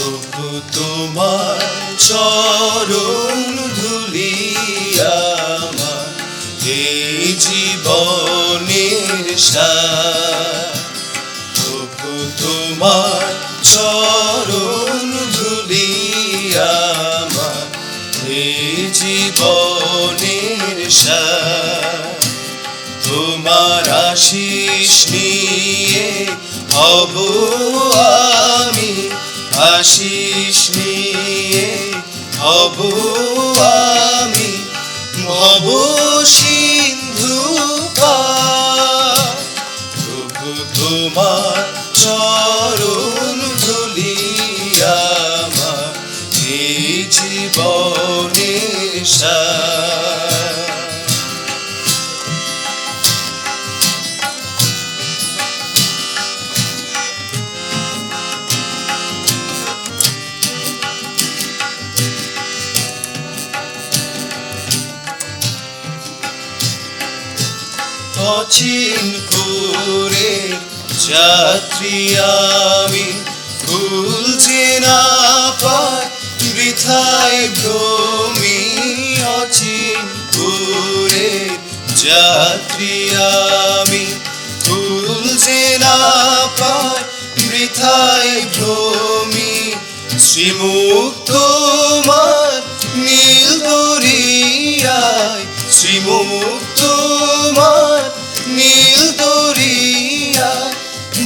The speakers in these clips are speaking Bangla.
প্রভু তোমার চরণ ধুলি আমার এই জীবনের প্রভু তোমার চরণ ধুলি আমার এই জীবনের তোমার আশিস নিয়ে হব আমি আশিস নিয়ে হব আমি হব সিন্ধু পার। প্রভু তোমার চরণ ধুলি আমার এই অচিন করে যাত্রী আমি ভুলছে না পায় বৃথায় ভ্রমি অচিন করে যাত্রী আমি ভুলছে না পায় বৃথায় ভ্রমি শ্রীমুখ তোমার নীল দরিয়ায় শ্রীমুখ তোমার নীল দরিয়ায়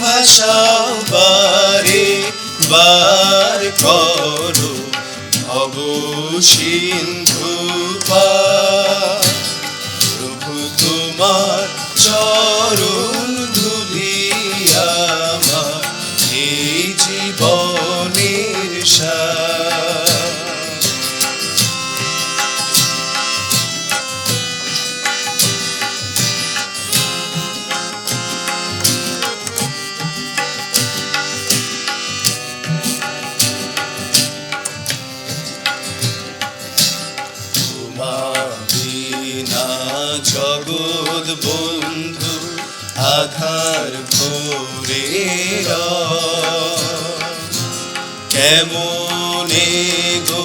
ভাষাও বারে বার করো ভব সিন্ধু পার। প্রভু তোমার চরণ ধুলি আমার এই জীবনের জগৎ বন্ধু আধার ভরে কেমনে গো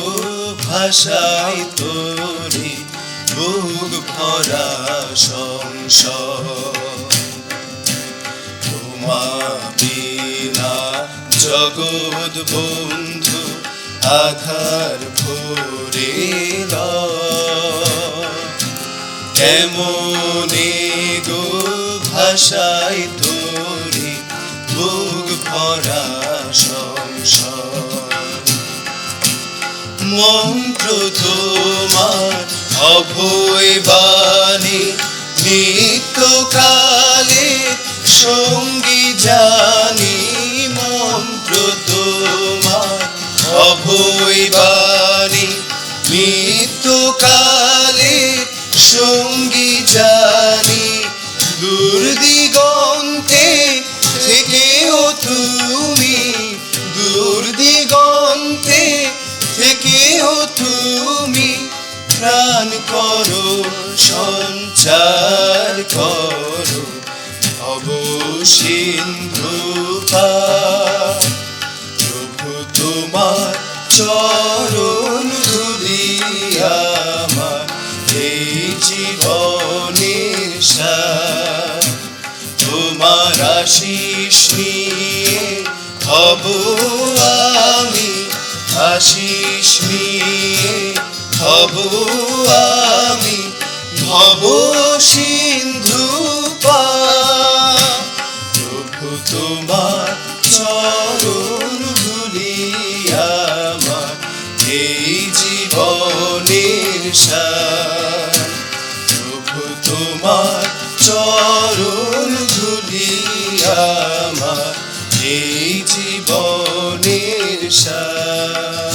ভাষাই তোরে বুক ভরা সংসার তোমা বিনা বন্ধু আধার ভরে কেমনে গো ভাষায় তোরে বুক ভরা সংসার মন্ত্র তোমার অভয় বাণী নিত্যকালে সঙ্গী জানি মন্ত্র তোমার অভয় বাণী নিত্যকালে সঙ্গী জানি, দূর দিগন্তে থেকেও তুমি, দূর দিগন্তে থেকেও তুমি, প্রাণ করো, সঞ্চার করো ভব সিন্ধু পার। প্রভু তোমার চরণ হব আমি আশিস নিয়ে হব, আমি ভব সিন্ধু পার। প্রভু তোমার চরণ ধুলি আমার এই জীবনের সার এই জীবনের সার